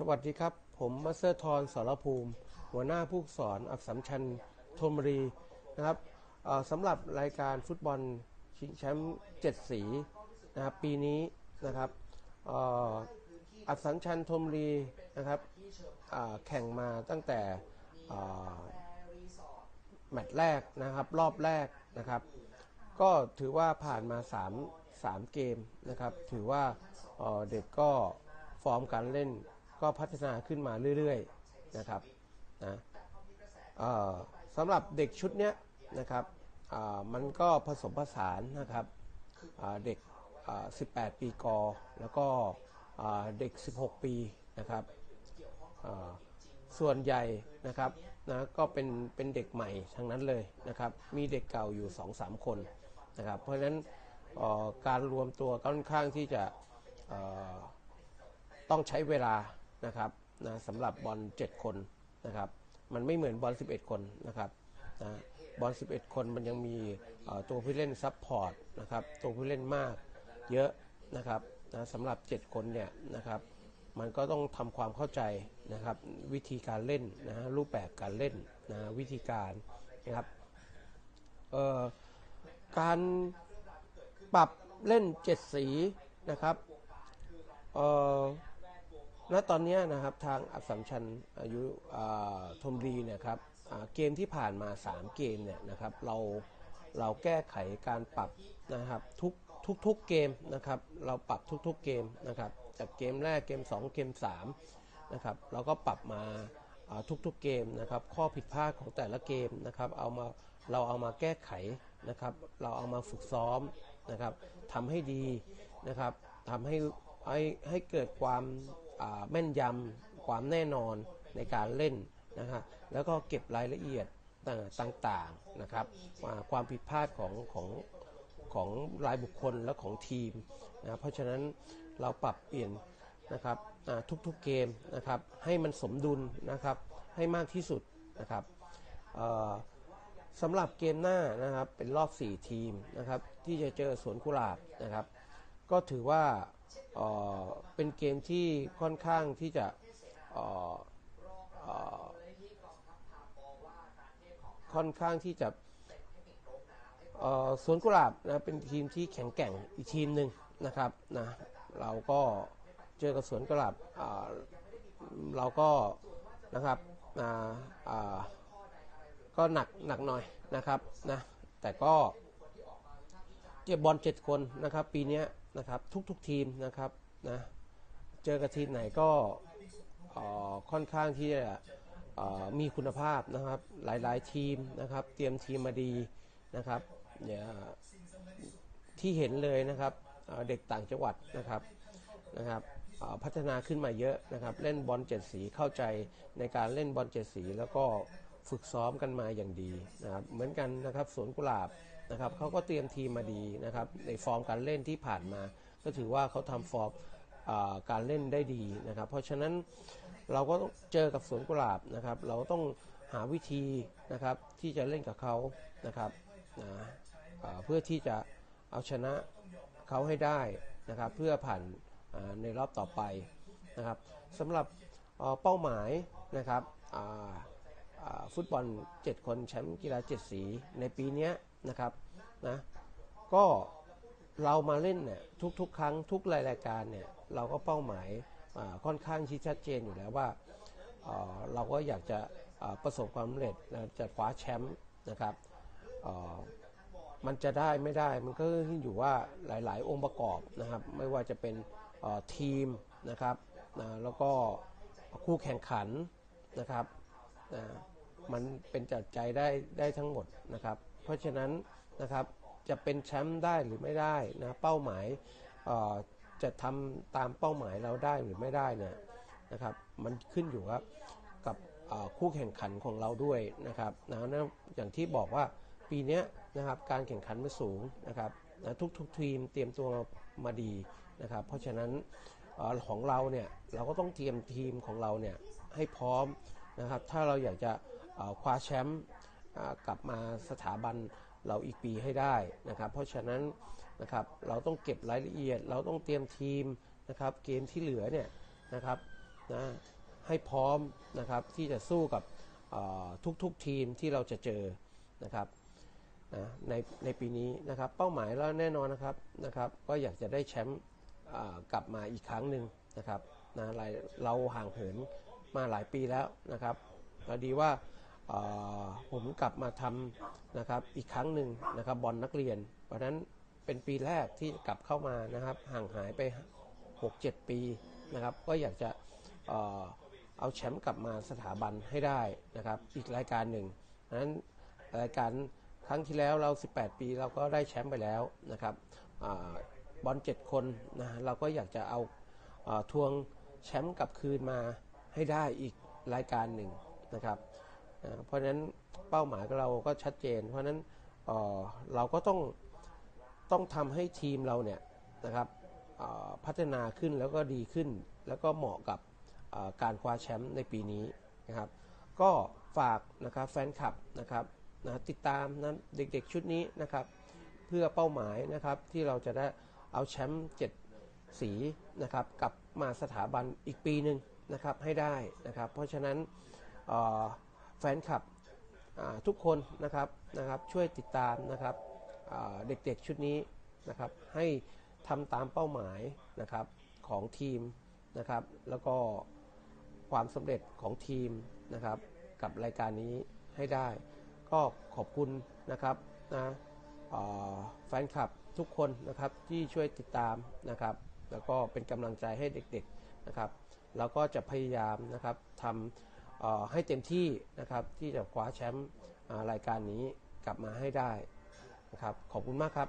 สวัสดีครับ ผมมัสเตอร์ทอนสรภูมิ หัวหน้าผู้สอนอักษรชันธนบุรีนะครับสำหรับรายการฟุตบอลชิงแชมป์เจ็ดสีนะครับปีนี้นะครับอักษรชันธนบุรีนะครับแข่งมาตั้งแต่แมตช์แรกนะครับรอบแรกนะครับ ก็ถือว่าผ่านมา3 3เกมนะครับ ถือว่าเด็กก็ฟอร์มการเล่น ก็พัฒนาขึ้นมาเรื่อยๆนะครับนะสำหรับเด็กชุดเนี้ยนะครับมันก็ผสมผสานนะครับเด็ก 18 ปีกอ แล้วก็เด็ก 16 ปีนะครับส่วนใหญ่นะครับนะก็เป็นเป็นเด็กใหม่ทั้งนั้นเลยนะครับ มีเด็กเก่าอยู่ 2-3 คนนะครับ เพราะฉะนั้นการรวมตัวค่อนข้างที่จะต้องใช้เวลา นะครับนะสำหรับบอล7คนนะครับ มันไม่เหมือนบอล11 คนนะครับนะบอล11 คนมันยังมีตัวผู้เล่นซับพอร์ตนะครับ ตัวผู้เล่นมากเยอะนะครับนะสำหรับ 7 คนเนี่ยนะครับ มันก็ต้องทำความเข้าใจนะครับ วิธีการเล่นนะฮะรูปแบบการเล่นนะวิธีการนะครับเอ่อการปรับเล่น 7 สีนะครับเอ่อ ณตอนนี้นะครับทางอักษรชันอายุธมรีเนี่ยครับเกมที่ผ่านมา 3 เกมเนี่ยนะครับเราเราแก้ไขการปรับนะครับทุกทุกทุกเกมนะครับเราปรับทุกๆเกมนะครับจากเกมแรกเกม 2 เกม3นะครับเราก็ปรับมาอ่าทุกๆเกมนะครับข้อผิดพลาดของแต่ละเกมนะครับเอามาเราเอามาแก้ไขนะครับเราเอามาฝึกซ้อมนะครับทำให้ดีนะครับทำให้ให้ให้เกิดความ แม่นยำความแน่นอนในการเล่นนะฮะแล้วก็เก็บรายละเอียดต่างๆนะครับความผิดพลาดของของของรายบุคคลและของทีมนะเพราะฉะนั้นเราปรับเปลี่ยนนะครับทุกๆเกมนะครับให้มันสมดุลนะครับให้มากที่สุดนะครับสำหรับเกมหน้านะครับเป็นรอบ 4 ทีมนะครับที่จะเจอสวนกุหลาบนะครับ ก็ถือว่าเป็นเกมที่ค่อนข้างที่จะค่อนข้างที่จะสวนกุหลาบนะเป็นทีมที่แข็งแกร่งอีกทีมหนึ่งนะครับนะเราก็เจอกับสวนกุหลาบเราก็นะครับก็หนักหนักหน่อยนะครับนะแต่ก็เก็บบอลเจ็ดคนนะครับปีนี้ นะครับทุกๆทีมนะครับนะเจอกับทีมไหนก็ค่อนข้างที่จะมีคุณภาพนะครับหลายๆทีมนะครับ เตรียมทีมมาดีนะครับเนี่ยที่เห็นเลยนะครับเเด็กต่างจังหวัดนะครับนะครับพัฒนาขึ้นมาเยอะนะครับ เล่นบอลเจ็ดสีเข้าใจในการเล่นบอลเจ็ดสี แล้วก็ฝึกซ้อมกันมาอย่างดีนะครับเหมือนกันนะครับสวนกุหลาบ นะครับเขาก็เตรียมทีมมาดีนะครับในฟอร์มการเล่นที่ผ่านมา ก็ถือว่าเขาทำฟอร์มการเล่นได้ดีนะครับ เพราะฉะนั้นเราก็ต้องเจอกับสวนกุหลาบนะครับ เราต้องหาวิธีนะครับที่จะเล่นกับเขานะครับนะเพื่อที่จะเอาชนะเขาให้ได้นะครับ เพื่อผ่านในรอบต่อไปนะครับสำหรับเเป้าหมายนะครับฟุตบอล 7 คนแชมป์กีฬา 7 สี ในปีนี้ นะครับนะก็เรามาเล่นเนี่ยทุกๆ ครั้งทุกรายการเนี่ยเราก็เป้าหมายค่อนข้างที่ชัดเจนอยู่แล้วว่าเราก็อยากจะประสบความสำเร็จจะคว้าแชมป์นะครับมันจะได้ไม่ได้มันก็ขึ้นอยู่ว่าหลาย ๆ องค์ประกอบนะครับ ไม่ว่าจะเป็นทีมนะครับแล้วก็คู่แข่งขันนะครับมันเป็นจัดใจได้ได้ทั้งหมดนะครับ เพราะฉะนั้นนะครับจะเป็นแชมป์ได้หรือไม่ได้นะเป้าหมายจะทำตามเป้าหมายเราได้หรือไม่ได้เนี่ยนะครับมันขึ้นอยู่กับกับคู่แข่งขันของเราด้วยนะครับนะนะอย่างที่บอกว่าปีนี้นะครับการแข่งขันมันสูงนะครับนะทุกทุกทีมเตรียมตัวมาดีนะครับ เพราะฉะนั้นอของเราเนี่ยเราก็ต้องเตรียมทีมของเราเนี่ยให้พร้อมนะครับถ้าเราอยากจะคว้าแชมป์ กลับมาสถาบันเราอีกปีให้ได้นะครับ เพราะฉะนั้นนะครับเราต้องเก็บรายละเอียด เราต้องเตรียมทีมนะครับ เกมที่เหลือเนี่ยนะครับนะให้พร้อมนะครับที่จะสู้กับทุกๆทีมที่เราจะเจอนะครับนะในในปีนี้นะครับเป้าหมายแล้วแน่นอนนะครับนะครับ ก็อยากจะได้แชมป์กลับมาอีกครั้งหนึ่งนะครับนะเราห่างเหินมาหลายปีแล้วนะครับพอดีว่า ผมกลับมาทำนะครับอีกครั้งหนึ่งนะครับบอลนักเรียน เพราะนั้นเป็นปีแรกที่กลับเข้ามานะครับห่างหายไป 6-7 ปีนะครับก็อยากจะเอาแชมป์กลับมาสถาบันให้ได้นะครับอีกรายการหนึ่งเพราะนั้นรายการครั้งที่แล้วเรา 18 ปีเราก็ได้แชมป์ไปแล้วนะครับอบอล 7 คนนะเราก็อยากจะเอาเอ่อทวงแชมป์กลับคืนมาให้ได้อีกรายการหนึ่งนะครับ เพราะฉะนั้นเป้าหมายของเราก็ชัดเจน เพราะฉะนั้นเราก็ต้องต้องทำให้ทีมเราเนี่ยนะครับพัฒนาขึ้นแล้วก็ดีขึ้น แล้วก็เหมาะกับการคว้าแชมป์ในปีนี้นะครับ ก็ฝากนะครับแฟนคลับนะครับนะติดตามนะเด็กๆชุดนี้นะครับ เพื่อเป้าหมายนะครับที่เราจะได้เอาแชมป์เจ็ดสีนะครับกลับมาสถาบันอีกปีหนึ่งนะครับให้ได้นะครับ เพราะฉะนั้น แฟนคลับทุกคนนะครับนะครับช่วยติดตามนะครับเด็กๆชุดนี้นะครับให้ทำตามเป้าหมายนะครับของทีมนะครับ แล้วก็ความสำเร็จของทีมนะครับกับรายการนี้ให้ได้ ก็ขอบคุณนะครับนะแฟนคลับทุกคนนะครับที่ช่วยติดตามนะครับ แล้วก็เป็นกำลังใจให้เด็กๆนะครับ แล้วก็จะพยายามนะครับทำ ให้เต็มที่นะครับที่จะคว้าแชมป์รายการนี้กลับมาให้ได้นะครับขอบคุณมากครับ